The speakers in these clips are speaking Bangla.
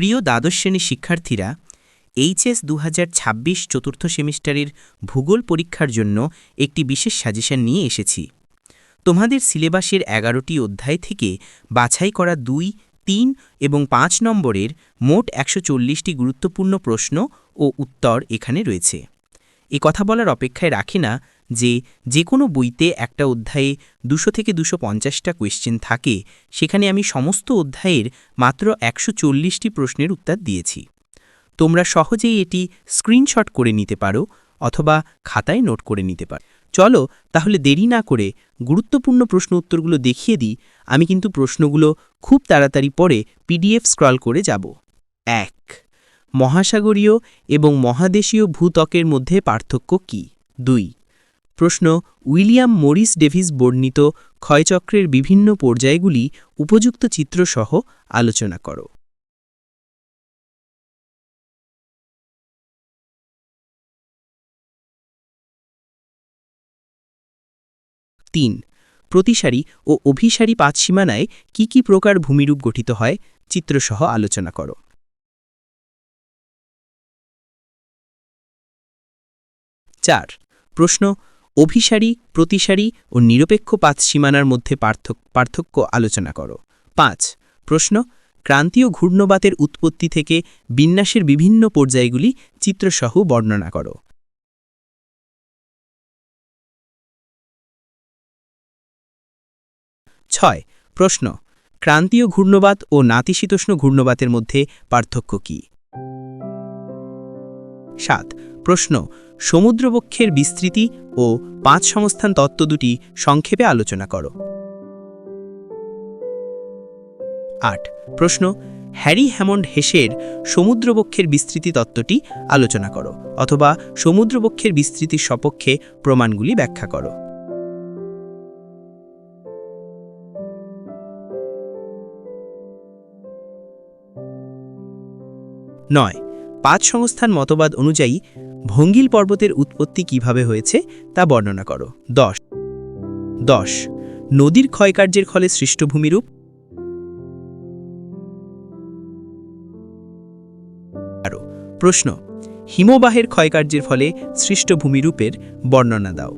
প্রিয় দ্বাদশ শ্রেণির শিক্ষার্থীরা, এইচএস দু হাজার ছাব্বিশ চতুর্থ সেমিস্টারের ভূগোল পরীক্ষার জন্য একটি বিশেষ সাজেশন নিয়ে এসেছি। তোমাদের সিলেবাসের এগারোটি অধ্যায় থেকে বাছাই করা দুই, তিন এবং পাঁচ নম্বরের মোট একশো গুরুত্বপূর্ণ প্রশ্ন ও উত্তর এখানে রয়েছে। এ কথা বলার অপেক্ষায় রাখে না যে যে কোনো বইতে একটা অধ্যায়ে দুশো থেকে দুশো পঞ্চাশটা কোয়েশ্চেন থাকে, সেখানে আমি সমস্ত অধ্যায়ের মাত্র একশো চল্লিশটি প্রশ্নের উত্তর দিয়েছি। তোমরা সহজেই এটি স্ক্রিনশট করে নিতে পারো অথবা খাতায় নোট করে নিতে পারো। চলো তাহলে দেরি না করে গুরুত্বপূর্ণ প্রশ্ন উত্তরগুলো দেখিয়ে দিই। আমি কিন্তু প্রশ্নগুলো খুব তাড়াতাড়ি পরে পিডিএফ স্ক্রল করে যাব। এক, মহাসাগরীয় এবং মহাদেশীয় ভূত্বকের মধ্যে পার্থক্য কি? দুই প্রশ্ন, উইলিয়াম মরিস ডেভিস বর্ণিত ক্ষয়চক্রের বিভিন্ন পর্যায়গুলি উপযুক্ত চিত্রসহ আলোচনা করো। তিন, প্রতিসারী ও অভিসারী পাঁচ সীমানায় কি কি প্রকার ভূমিরূপ গঠিত হয় চিত্রসহ আলোচনা করো। চার, প্রশ্ন অভিসারী, প্রতিসারী ও নিরপেক্ষ পাত সীমানার মধ্যে পার্থক- পার্থক্য আলোচনা করো। পাঁচ, প্রশ্ন, ক্রান্তীয় ঘূর্ণবাতের উৎপত্তি থেকে বিন্যাসের বিভিন্ন পর্যায়গুলি চিত্রসহ বর্ণনা করো। ছয়, প্রশ্ন, ক্রান্তীয় ঘূর্ণবাত ও নাতিশীতোষ্ণ ঘূর্ণবাতের মধ্যে পার্থক্য কি? সাত প্রশ্ন, সমুদ্রবক্ষের বিস্তৃতি ও পাঁচ সংস্থান তত্ত্ব দুটি সংক্ষেপে আলোচনা করো। আট, প্রশ্ন, হ্যারি হ্যামন্ড হেসের সমুদ্রবক্ষের বিস্তৃতি তত্ত্বটি আলোচনা করো অথবা সমুদ্রবক্ষের বিস্তৃতির সপক্ষে প্রমাণগুলি ব্যাখ্যা করো। নয়, পাঁচ সংস্থান মতবাদ অনুযায়ী ভঙ্গিল পর্বতের উৎপত্তি কীভাবে হয়েছে তা বর্ণনা করো। দশ। দশ। নদীর ক্ষয়কার্যের ফলে সৃষ্ট ভূমিরূপ আরও প্রশ্ন। হিমবাহের ক্ষয়কার্যের ফলে সৃষ্ট ভূমিরূপের বর্ণনা দাও।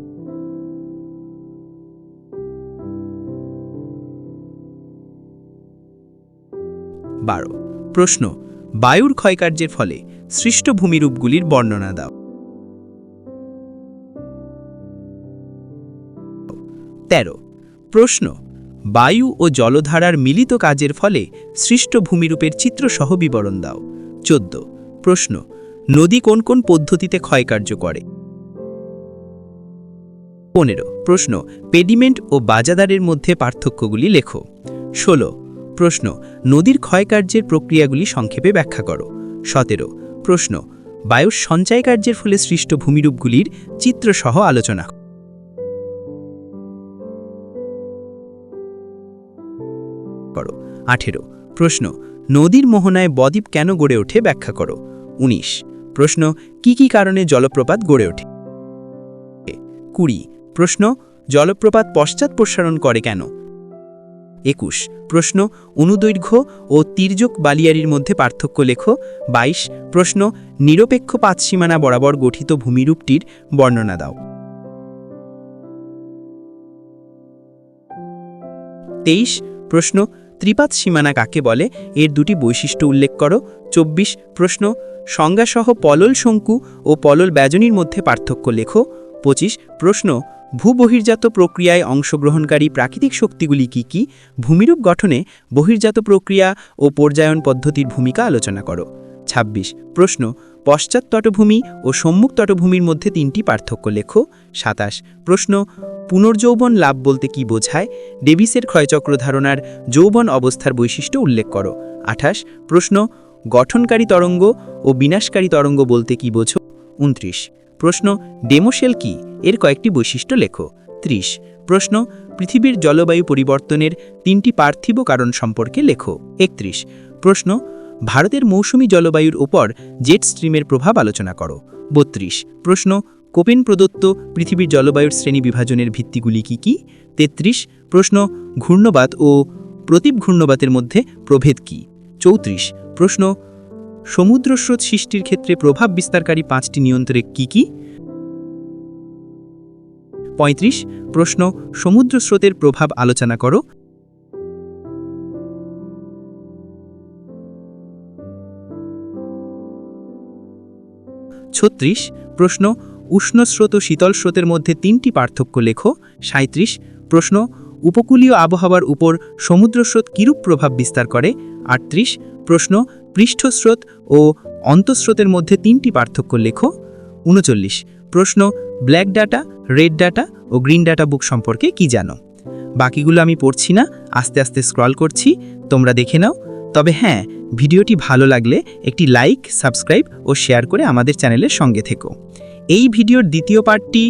বারো। প্রশ্ন। বায়ুর ক্ষয়কার্যের ফলে সৃষ্ট ভূমিরূপগুলির বর্ণনা দাও। তেরো, প্রশ্ন, বায়ু ও জলধারার মিলিত কাজের ফলে সৃষ্ট ভূমিরূপের চিত্রসহ বিবরণ দাও। চোদ্দ, প্রশ্ন, নদী কোন কোন পদ্ধতিতে ক্ষয়কার্য করে? পনেরো, প্রশ্ন, পেডিমেন্ট ও বাজাদারের মধ্যে পার্থক্যগুলি লেখো। ষোলো, প্রশ্ন, নদীর ক্ষয়কার্যের প্রক্রিয়াগুলি সংক্ষেপে ব্যাখ্যা করো। সতেরো প্রশ্ন বায়ুর সঞ্চয় কার্যের ফলে সৃষ্ট ভূমিরূপগুলির চিত্রসহ আলোচনা। করো আঠেরো, প্রশ্ন, নদীর মোহনায় বদ্বীপ কেন গড়ে ওঠে ব্যাখ্যা করো। ১৯ প্রশ্ন, কি কি কারণে জলপ্রপাত গড়ে ওঠে? কুড়ি, প্রশ্ন, জলপ্রপাত পশ্চাৎ প্রসারণ করে কেন? একুশ। প্রশ্ন, অনুদৈর্ঘ্য ও তির্যক বালিয়ারির মধ্যে পার্থক্য লেখো। ২২ প্রশ্ন, নিরপেক্ষ পাঁচ সীমানা বরাবর গঠিত ভূমিরূপটির বর্ণনা দাও। তেইশ। প্রশ্ন ত্রিপাত সীমানা কাকে বলে? এর দুটি বৈশিষ্ট্য উল্লেখ করো। ২৪ প্রশ্ন, সংজ্ঞাসহ পলল শঙ্কু ও পলল ব্যজনীর মধ্যে পার্থক্য লেখো। ২৫ প্রশ্ন ভূবহির্জাত প্রক্রিয়ায় অংশগ্রহণকারী প্রাকৃতিক শক্তিগুলি কি কি? ভূমিরূপ গঠনে বহির্জাত প্রক্রিয়া ও পর্যায়ন পদ্ধতির ভূমিকা আলোচনা করো। ২৬ প্রশ্ন, পশ্চাৎ তটভূমি ও সম্মুখ তটভূমির মধ্যে তিনটি পার্থক্য লেখো। সাতাশ, প্রশ্ন, পুনর্যৌবন লাভ বলতে কি বোঝায়? ডেভিসের ক্ষয়চক্র ধারণার যৌবন অবস্থার বৈশিষ্ট্য উল্লেখ করো। আঠাশ, প্রশ্ন, গঠনকারী তরঙ্গ ও বিনাশকারী তরঙ্গ বলতে কি বোঝো? উনত্রিশ, প্রশ্ন ডেমোশেল কি? এর কয়েকটি বৈশিষ্ট্য লেখো। ৩০ প্রশ্ন, পৃথিবীর জলবায়ু পরিবর্তনের তিনটি পার্থিব কারণ সম্পর্কে লেখো। একত্রিশ, প্রশ্ন, ভারতের মৌসুমী জলবায়ুর ওপর জেট স্ট্রিমের প্রভাব আলোচনা করো। বত্রিশ, প্রশ্ন, কোপেন প্রদত্ত পৃথিবীর জলবায়ুর শ্রেণি বিভাজনের ভিত্তিগুলি কি কি? তেত্রিশ, প্রশ্ন, ঘূর্ণবাত ও প্রতীপ ঘূর্ণবাতের মধ্যে প্রভেদ কি? চৌত্রিশ, প্রশ্ন, সমুদ্রস্রোত সৃষ্টির ক্ষেত্রে প্রভাব বিস্তারকারী পাঁচটি নিয়ন্ত্রক কি কি? পঁয়ত্রিশ, প্রশ্ন, সমুদ্র স্রোতের প্রভাব আলোচনা করো। ছত্রিশ, প্রশ্ন, উষ্ণ স্রোত ও শীতল স্রোতের মধ্যে তিনটি পার্থক্য লেখো। সাঁত্রিশ প্রশ্ন, উপকূলীয় আবহাওয়ার উপর সমুদ্র স্রোত কিরূপ প্রভাব বিস্তার করে? আটত্রিশ, প্রশ্ন পৃষ্ঠস্রোত ও অন্তঃস্রোতের মধ্যে তিনটি পার্থক্য লেখো। উনচল্লিশ, প্রশ্ন, ব্ল্যাক ডাটা রেড ডাটা ও গ্রিন ডাটা বুক সম্পর্কে কি জানো? বাকিগুলো আমি পড়ছি না, আস্তে আস্তে স্ক্রল করছি, তোমরা দেখে নাও। তবে হ্যাঁ ভিডিওটি ভালো লাগলে একটি লাইক সাবস্ক্রাইব ও শেয়ার করে আমাদের চ্যানেলের সঙ্গে থেকো। এই ভিডিওর দ্বিতীয় পার্টটি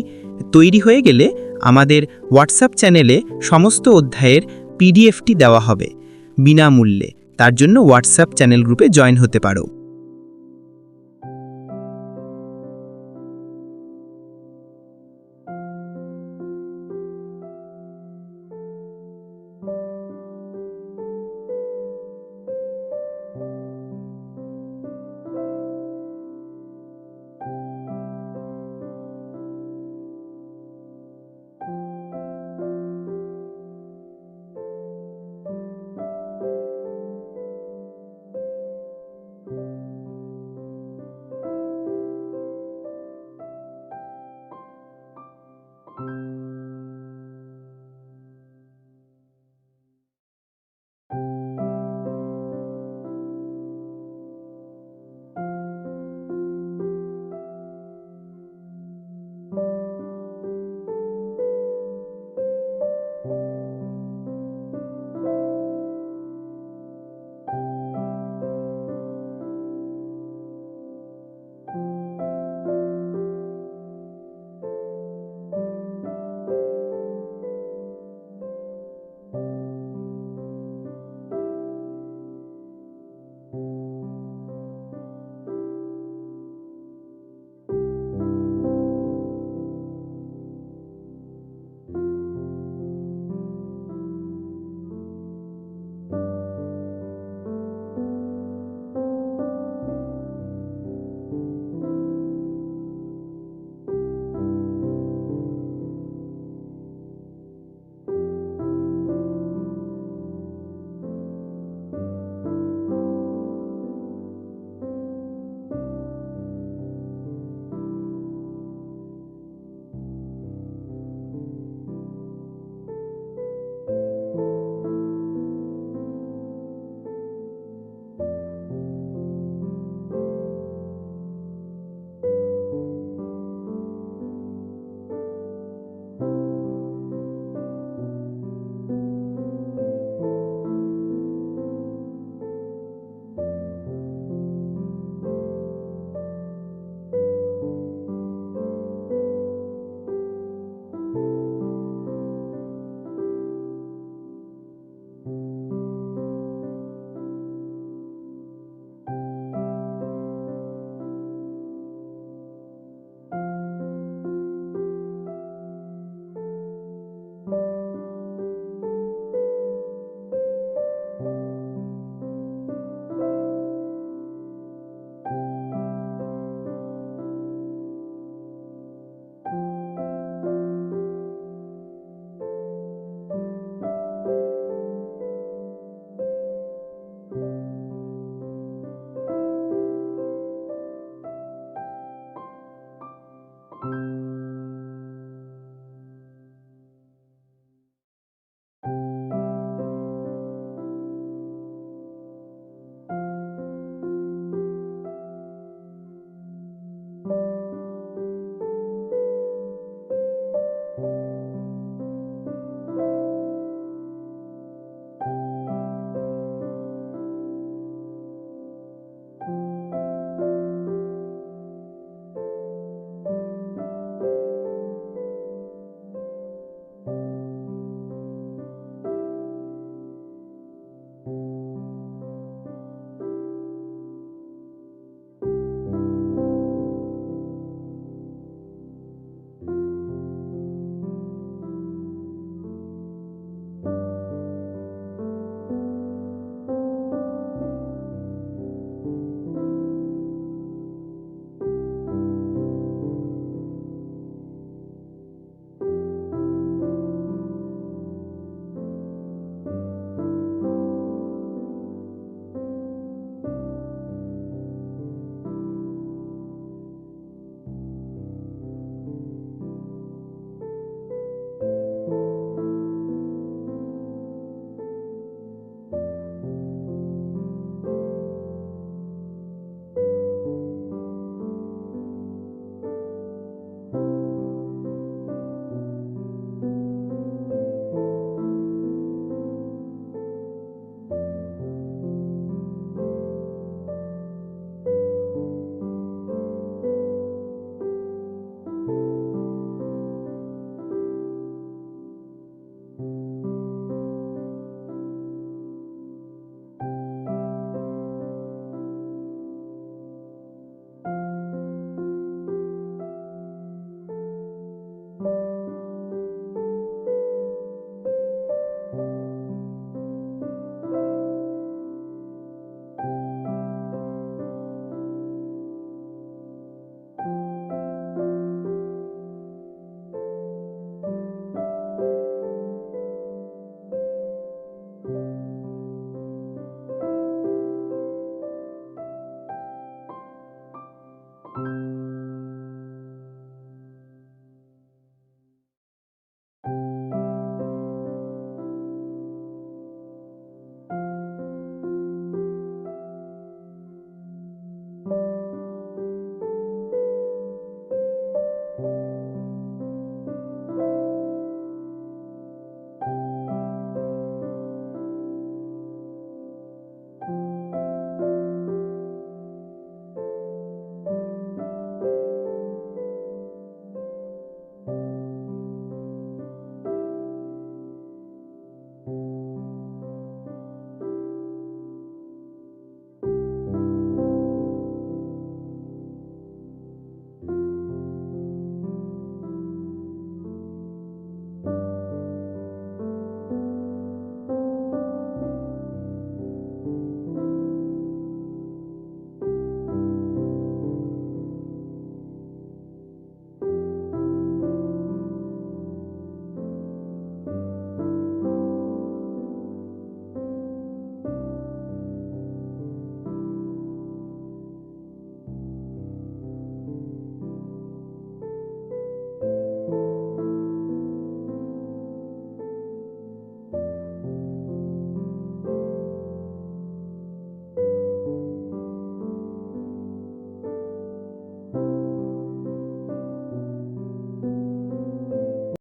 তৈরি হয়ে গেলে আমাদের হোয়াটসঅ্যাপ চ্যানেলে সমস্ত অধ্যায়ের পিডিএফটি দেওয়া হবে, বিনামূল্যে। তার জন্য হোয়াটসঅ্যাপ চ্যানেল গ্রুপে জয়েন হতে পারো।